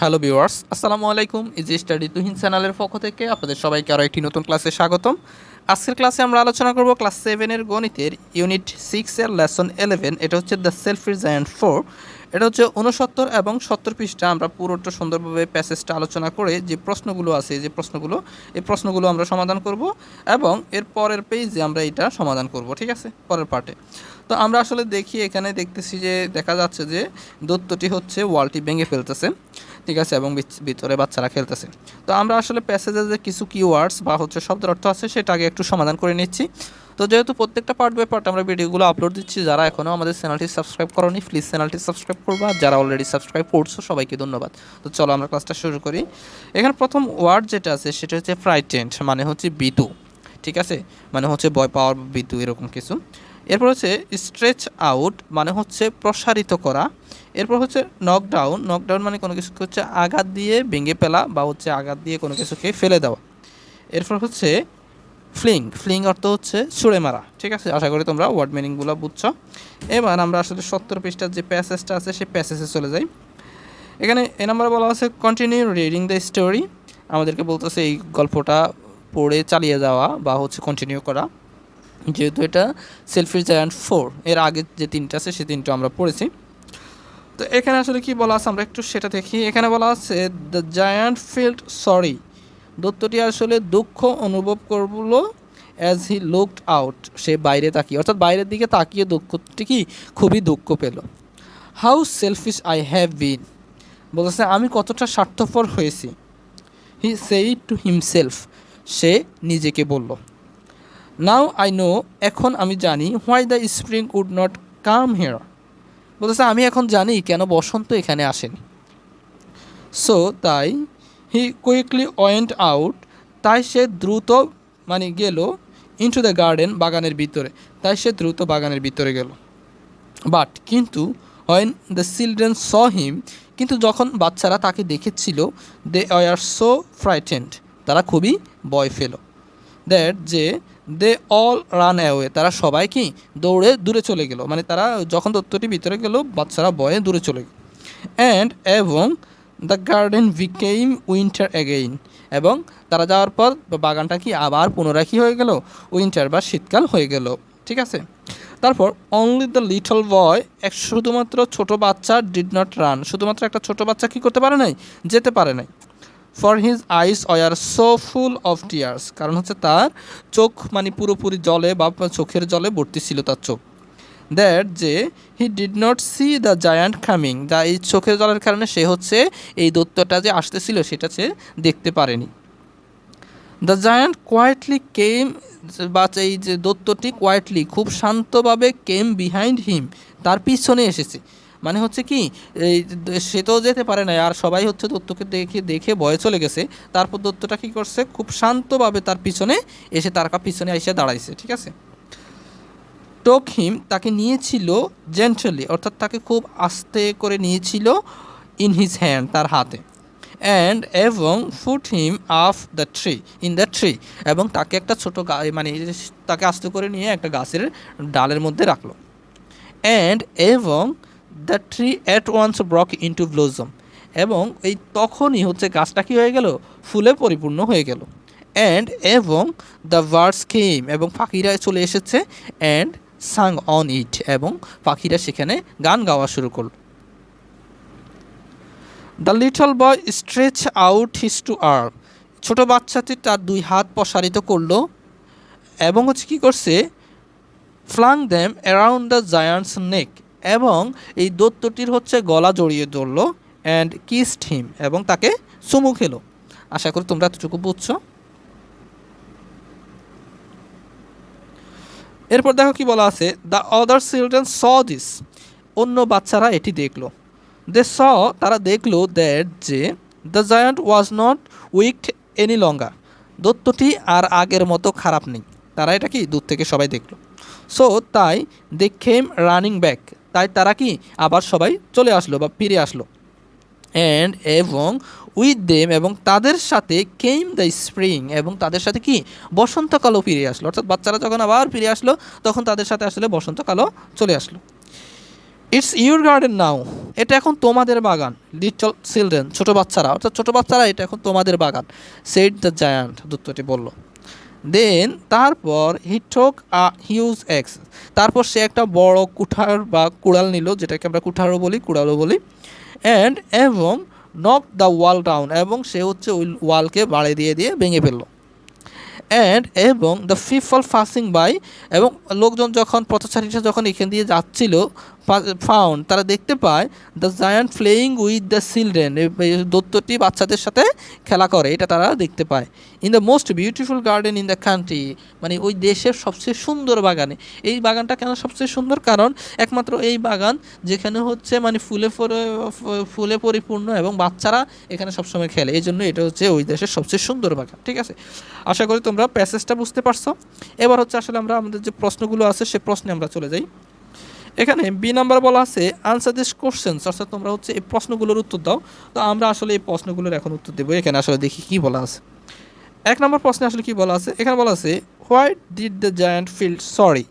Hello viewers, আসসালামু আলাইকুম। Easy study Tuhin চ্যানেলের পক্ষ থেকে আপনাদের সবাইকে আরও একটি নতুন ক্লাসে স্বাগতম। আজকের ক্লাসে আমরা আলোচনা করব ক্লাস সেভেনের গণিতের ইউনিট সিক্সের লেসন ইলেভেন এটা হচ্ছে দ্য সেলফ রিজায়েন্ট ফোর এটা হচ্ছে উনসত্তর এবং সত্তর পৃষ্ঠা। আমরা পুরোটা সুন্দরভাবে প্যাসেজটা আলোচনা করে যে প্রশ্নগুলো আছে, যে প্রশ্নগুলো, এই প্রশ্নগুলো আমরা সমাধান করব এবং এর পরের পেজে আমরা এটা সমাধান করব, ঠিক আছে? পরের পার্টে। তো আমরা আসলে দেখি, এখানে দেখতেছি যে দেখা যাচ্ছে যে দত্তটি হচ্ছে ওয়ালটি ভেঙে ফেলতেছে, ঠিক আছে? এবং ভিতরে বাচ্চারা খেলতেছে। তো আমরা আসলে প্যাসেজে যে কিছু কিওয়ার্ডস বা হচ্ছে শব্দের অর্থ আছে, সেটা আগে একটু সমাধান করে নিচ্ছি। তো যেহেতু প্রত্যেকটা পার্ট বাই পার্ট আমরা ভিডিওগুলো আপলোড দিচ্ছি, যারা এখনও আমাদের চ্যানেলটি সাবস্ক্রাইব করনি প্লিজ চ্যানেলটি সাবস্ক্রাইব করব। আর যারা অলরেডি সাবস্ক্রাইব করছ, সবাইকে ধন্যবাদ। তো চলো আমরা ক্লাসটা শুরু করি। এখানে প্রথম ওয়ার্ড যেটা আছে, সেটা হচ্ছে ফ্রাইটেন্ট মানে হচ্ছে বিতু ঠিক আছে? মানে হচ্ছে বয় পাওয়ার বিতু এরকম কিছু। এরপর হচ্ছে স্ট্রেচ আউট মানে হচ্ছে প্রসারিত করা। এরপর হচ্ছে নকডাউন নকডাউন মানে কোনো কিছুকে হচ্ছে আঘাত দিয়ে ভেঙে ফেলা বা হচ্ছে আঘাত দিয়ে কোনো কিছুকে ফেলে দেওয়া। এরপর হচ্ছে ফ্লিং ফ্লিং অর্থ হচ্ছে ছুঁড়ে মারা। ঠিক আছে? আশা করি তোমরা ওয়ার্ড মিনিংগুলো বুঝছ। এবার আমরা আসলে সত্তর পৃষ্ঠার যে প্যাসেজটা আছে, সেই প্যাসেজে চলে যাই। এখানে এ নাম্বারে বলা আছে কন্টিনিউ রিডিং দ্য স্টোরি আমাদেরকে বলতেছে, এই গল্পটা পড়ে চালিয়ে যাওয়া বা হচ্ছে কন্টিনিউ করা। যেহেতু এটা সেলফি জায়ান্ট ফোর এর আগে যে তিনটা আছে, সেই তিনটা আমরা পড়েছি। তো এখানে আসলে কি বলা আছে, আমরা একটু সেটা দেখি। এখানে বলা আছে দ্য জায়ান্ট ফিল্ড সরি দত্তটি আসলে দুঃখ অনুভব করল অ্যাজ হি লুকড আউট সে বাইরে তাকিয়ে, অর্থাৎ বাইরের দিকে তাকিয়ে দুঃখটি কি? খুবই দুঃখ পেল। How selfish I have been বলতেছে, আমি কতটা স্বার্থপর হয়েছি। হি সেই টু হিমসেলফ সে নিজেকে বলল নাও আই নো এখন আমি জানি why the spring would not come here বলতেছে, আমি এখন জানি কেন বসন্ত এখানে আসেনি। সো তাই হি কুইকলি ওয়েন্ট আউট তাই সে দ্রুত মানে গেল ইনটু দ্য গার্ডেন বাগানের ভিতরে, তাই সে দ্রুত বাগানের ভিতরে গেল। বাট কিন্তু when the children saw him কিন্তু যখন বাচ্চারা তাকে দেখেছিল দে আর সো ফ্রাইটেন্ড তারা খুবই ভয় ফেল দ্যাট যে দে অল রান অ্যাওয়ে তারা সবাই কি দৌড়ে দূরে চলে গেল মানে তারা যখন দত্তটি ভিতরে গেল, বাচ্চারা বয়ে দূরে চলে গেল। অ্যান্ড এবং the garden became winter again এবং তারা যাওয়ার পর বাগানটা কি আবার পুনরায় কি হয়ে গেল? উইন্টার বা শীতকাল হয়ে গেল। ঠিক আছে? তারপর অনলি দ্য লিটল বয় এক শুধুমাত্র ছোট বাচ্চা ডিড নট রান শুধুমাত্র একটা ছোট বাচ্চা কি করতে পারে নাই? যেতে পারে নাই। For his eyes were so full of tears কারণ হচ্ছে তার চোখ মানে পুরোপুরি জলে বা চোখের জলে ভর্তি ছিল তার চোখ। দ্যাট যে he did not see the giant coming যা এই চোখের জলের কারণে সে হচ্ছে এই দত্তটা যে আসতেছিল সেটা সে দেখতে পারেনি। দ্য জায়ান্ট কোয়াইটলি কেম বা এই যে দত্তটি কোয়াইটলি খুব শান্তভাবে কেম বিহাইন্ড হিম তার পিছনে এসেছে। মানে হচ্ছে কি, এই সে তো যেতে পারে না আর সবাই হচ্ছে দত্তকে দেখে দেখে ভয়ে চলে গেছে। তারপর দত্তটা কী করছে? খুব শান্তভাবে তার পিছনে এসে, তার পিছনে এসে দাঁড়াইছে, ঠিক আছে? টোক হিম তাকে নিয়েছিল জেন্টালি অর্থাৎ তাকে খুব আস্তে করে নিয়েছিল ইন হিজ হ্যান্ড তার হাতে। অ্যান্ড এবং put him up the tree in the tree এবং তাকে একটা ছোট গা মানে তাকে আস্তে করে নিয়ে একটা গাছের ডালের মধ্যে রাখল। অ্যান্ড এবং the tree at once broke into blossom এবং এই তখনই হচ্ছে গাছটা কি হয়ে গেল? ফুলে পরিপূর্ণ হয়ে গেল। অ্যান্ড এবং দ্য বার্ডস কেম এবং পাখিরা চলে এসেছে। অ্যান্ড সাং অন ইট এবং পাখিরা সেখানে গান গাওয়া শুরু করল। The little boy stretch out his two arm. ছোটো বাচ্চাটি তার দুই হাত প্রসারিত করল এবং হচ্ছে কী করছে? Flung them around the giant's neck এবং এই দত্তটির হচ্ছে গলা জড়িয়ে ধরলো অ্যান্ড কিসড হিম এবং তাকে চুমু খেলো। আশা করি তোমরা এতটুকু বুঝছ। এরপর দেখো কি বলা আছে the other children saw this অন্য বাচ্চারা এটি দেখল। দে স তারা দেখল দ্যাট যে the giant was not wicked any longer দত্তটি আর আগের মতো খারাপ নেই। তারা এটা কি, দূর থেকে সবাই দেখল। সো তাই দে খেম রানিং ব্যাক তাই তারা কি, আবার সবাই চলে আসলো বা ফিরে আসলো। অ্যান্ড এবং উইথ দেম এবং তাদের সাথে কেম দ্য স্প্রিং এবং তাদের সাথে কি? বসন্তকালও ফিরে আসলো। অর্থাৎ বাচ্চারা যখন আবার ফিরে আসলো, তখন তাদের সাথে আসলে বসন্তকালও চলে আসলো। ইটস ইউর গার্ডেন নাও এটা এখন তোমাদের বাগান লিটল চিলড্রেন ছোটো বাচ্চারা। অর্থাৎ ছোটো বাচ্চারা, এটা এখন তোমাদের বাগান সেট দ্য জায়ান্ট দূতটি বলল। দেন তারপর হি ঠোক আ হিউজ এক্স তারপর সে একটা বড় কুঠার বা কুড়াল নিল, যেটাকে আমরা কুঠারও বলি, কুড়ালও বলি। অ্যান্ড এবং নক দ্য ওয়াল ডাউন এবং সে হচ্ছে ওই ওয়ালকে বাড়ি দিয়ে দিয়ে ভেঙে ফেলল। অ্যান্ড এবং দ্য পিপল ফাসিং বাই এবং লোকজন যখন পথচারীরা যখন এখান দিয়ে যাচ্ছিল ফাউন্ড তারা দেখতে পায় the giant playing with the children দত্তটি বাচ্চাদের সাথে খেলা করে, এটা তারা দেখতে পায়। In the most beautiful garden in the country মানে ওই দেশের সবচেয়ে সুন্দর বাগানে। এই বাগানটা কেন সবচেয়ে সুন্দর? কারণ একমাত্র এই বাগান যেখানে হচ্ছে মানে ফুলে ফুলে পরিপূর্ণ এবং বাচ্চারা এখানে সবসময় খেলে। এই জন্য এটা হচ্ছে ওই দেশের সবচেয়ে সুন্দর বাগান, ঠিক আছে? আশা করি তোমরা প্যাসেজটা বুঝতে পারছ। এবার হচ্ছে আসলে আমরা আমাদের যে প্রশ্নগুলো আছে, সে প্রশ্নে আমরা চলে যাই। এখানে বি নাম্বার বলা আছে আনসার দিস কোশ্চেন্স অর্থাৎ তোমরা হচ্ছে এই প্রশ্নগুলোর উত্তর দাও। তো আমরা আসলে এই প্রশ্নগুলোর এখন উত্তর দেবো। এখানে আসলে দেখি কি বলা আছে। এক নম্বর প্রশ্নে আসলে কি বলা আছে? এখানে বলা আছে why did the giant feel sorry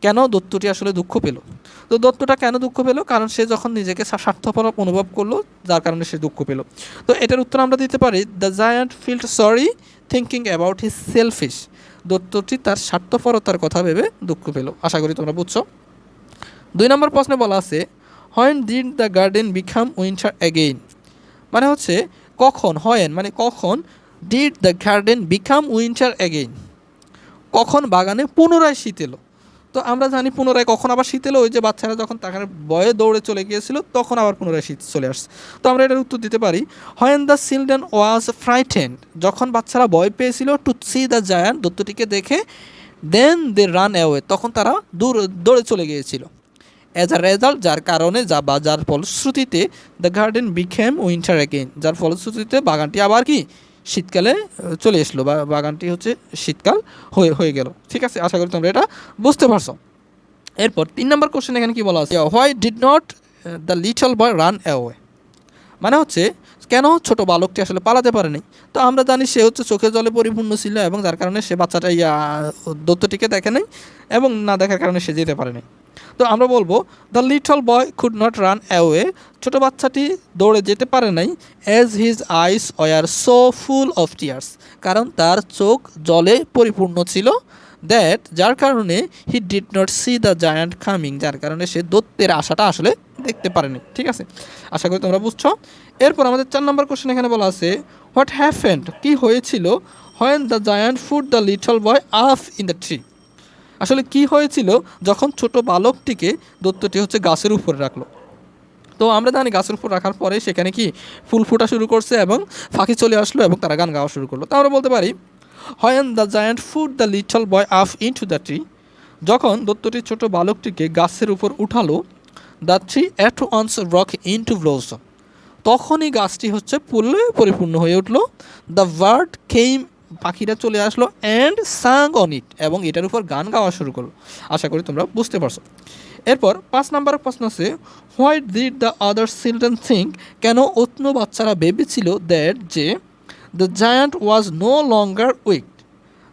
কেন দত্তটি আসলে দুঃখ পেল? তো দত্তটা কেন দুঃখ পেল? কারণ সে যখন নিজেকে স্বা- স্বার্থপর অনুভব করল, যার কারণে সে দুঃখ পেল। তো এটার উত্তর আমরা দিতে পারি the giant felt sorry thinking about his selfish দত্তটি তার স্বার্থপরতার কথা ভেবে দুঃখ পেল। আশা করি তোমরা বুঝছ। দুই নম্বর প্রশ্নে বলা আছে when did the garden become winter again মানে হচ্ছে, কখন হয়েন মানে কখন did the garden become winter again কখন বাগানে পুনরায় শীত এলো? তো আমরা জানি পুনরায় কখন আবার শীত এলো, ওই যে বাচ্চারা যখন তাকে বয়ে দৌড়ে চলে গিয়েছিল, তখন আবার পুনরায় শীত চলে আসছে। তো আমরা এটার উত্তর দিতে পারি when the children was frightened যখন বাচ্চারা ভয় পেয়েছিল টু সি দ্য জায়ান্ট দত্তটিকে দেখে দেন দে রান অ্যাওয়ে তখন তারা দূর, দৌড়ে চলে গিয়েছিল। অ্যাজ আ রেজাল্ট যার কারণে যা বা যার ফলশ্রুতিতে the garden became winter again যার ফলশ্রুতিতে বাগানটি আবার কি? শীতকালে চলে এসলো। বা, বাগানটি হচ্ছে শীতকাল হয়ে হয়ে গেল। ঠিক আছে? আশা করি তোমরা এটা বুঝতে পারছ। এরপর তিন নম্বর কোশ্চেন এখানে কি বলা আছে? Why did not the little boy run away মানে হচ্ছে, কেন ছোট বালকটি আসলে পালাতে পারেনি? তো আমরা জানি সে হচ্ছে চোখে জলে পরিপূর্ণ ছিল এবং যার কারণে সে বাচ্চাটা, ইয়া দত্তটিকে দেখে নাই এবং না দেখার কারণে সে যেতে পারেনি। তো আমরা বলব the little boy could not run away ছোটো বাচ্চাটি দৌড়ে যেতে পারে নাই as his eyes were so full of tears কারণ তার চোখ জলে পরিপূর্ণ ছিল। দ্যাট যার কারণে he did not see the giant coming যার কারণে সে দত্তের আশাটা আসলে দেখতে পারেনি। ঠিক আছে? আশা করি তোমরা বুঝছ? এরপর আমাদের চার নম্বর কোশ্চেন এখানে বলা আছে হোয়াট হ্যাপেন্ড কি হয়েছিল when the giant put the little boy up in the tree আসলে কি হয়েছিল? যখন ছোট বালকটিকে দত্তটি হচ্ছে গাছের উপরে রাখল। তো আমরা জানি গাছের উপর রাখার পরে সেখানে কি ফুল ফোটা শুরু করছে এবং ফাঁকি চলে আসলো এবং তারা গান গাওয়া শুরু করল। তো আমরা বলতে পারি when the giant put the little boy up into the tree যখন দত্তটি ছোট বালকটিকে গাছের উপর উঠালো the tree at once broke into blossom তখনই গাছটি হচ্ছে ফুলে পরিপূর্ণ হয়ে উঠল। দ্য বার্ড কেইম পাখিরা চলে আসলো অ্যান্ড সাং অন ইট এবং এটার উপর গান গাওয়া শুরু করল। আশা করি তোমরা বুঝতে পারছ। এরপর পাঁচ নাম্বার প্রশ্ন আছে why did the other children think কেন অন্য বাচ্চারা ভেবেছিল দ্যাট যে the giant was no longer wicked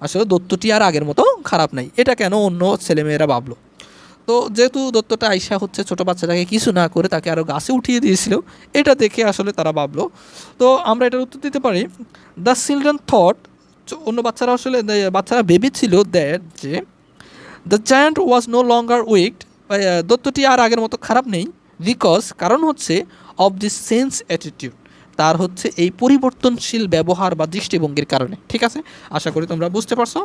আসলে দত্তটি আর আগের মতো খারাপ নাই। এটা কেন অন্য ছেলেমেয়েরা ভাবলো? তো যেহেতু দত্তটা আইসা হচ্ছে ছোট বাচ্চাটাকে কিছু না করে তাকে আরও গাছে উঠিয়ে দিয়েছিল, এটা দেখে আসলে তারা ভাবলো। তো আমরা এটার উত্তর দিতে পারি দ্য চিলড্রেন থট অন্য বাচ্চারা আসলে বাচ্চারা ভেবেছিল দ্যাট যে the giant was no longer wicked দত্তটি আর আগের মতো খারাপ নেই বিকজ কারণ হচ্ছে অফ দি সেন্স অ্যাটিটিউড তার হচ্ছে এই পরিবর্তনশীল ব্যবহার বা দৃষ্টিভঙ্গির কারণে। ঠিক আছে? আশা করি তোমরা বুঝতে পারছ?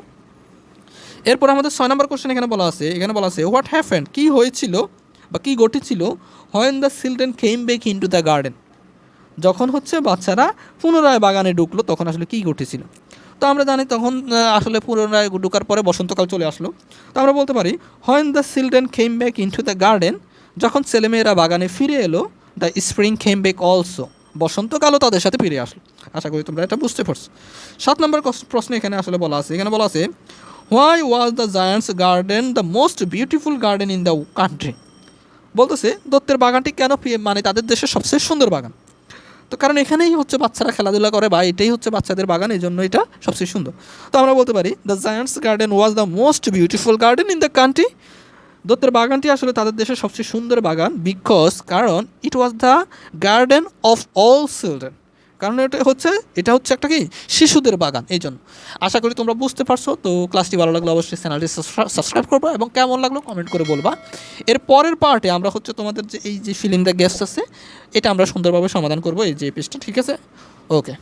এরপর আমাদের ছয় নম্বর কোশ্চেন এখানে বলা আছে, এখানে বলা আছে হোয়াট হ্যাপেন্ড কী হয়েছিল বা কী ঘটেছিল when the children came back into the garden যখন হচ্ছে বাচ্চারা পুনরায় বাগানে ঢুকলো, তখন আসলে কী ঘটেছিল? তো আমরা জানি তখন আসলে পুনরায় ঢুকার পরে বসন্তকাল চলে আসলো। তো আমরা বলতে পারি when the children came back into the garden যখন ছেলেমেয়েরা বাগানে ফিরে এলো the spring came back also বসন্তকালও তাদের সাথে ফিরে আসলো। আশা করি তোমরা এটা বুঝতে পারছ। সাত নম্বর প্রশ্ন এখানে আসলে বলা আছে, এখানে বলা আছে why was the giant's garden the most beautiful garden in the country বলতেছে, দত্তের বাগানটি কেন মানে তাদের দেশের সবচেয়ে সুন্দর বাগান? তো কারণ এখানেই হচ্ছে বাচ্চারা খেলাধুলা করে বা এটাই হচ্ছে বাচ্চাদের বাগান এই জন্য এটা সবচেয়ে সুন্দর। তো আমরা বলতে পারি the giant's garden was the most beautiful garden in the country দত্তের বাগানটি আসলে তাদের দেশের সবচেয়ে সুন্দর বাগান বিকজ কারণ it was the garden of all children কারণ এটা হচ্ছে এটা হচ্ছে একটা কি? শিশুদের বাগান এই জন্য আশা করি তোমরা বুঝতে পারছ, তো ক্লাসটি ভালো লাগলে অবশ্যই চ্যানেলটি সাবস্ক্রাইব করবা এবং কেমন লাগল কমেন্ট করে বলবা। এর পরের পার্টে আমরা হচ্ছে তোমাদের যে, এই যে ফিলিং দ্য গেস্ট আছে, এটা আমরা সুন্দরভাবে সমাধান করব এই যে পেজটা ঠিক আছে? ওকে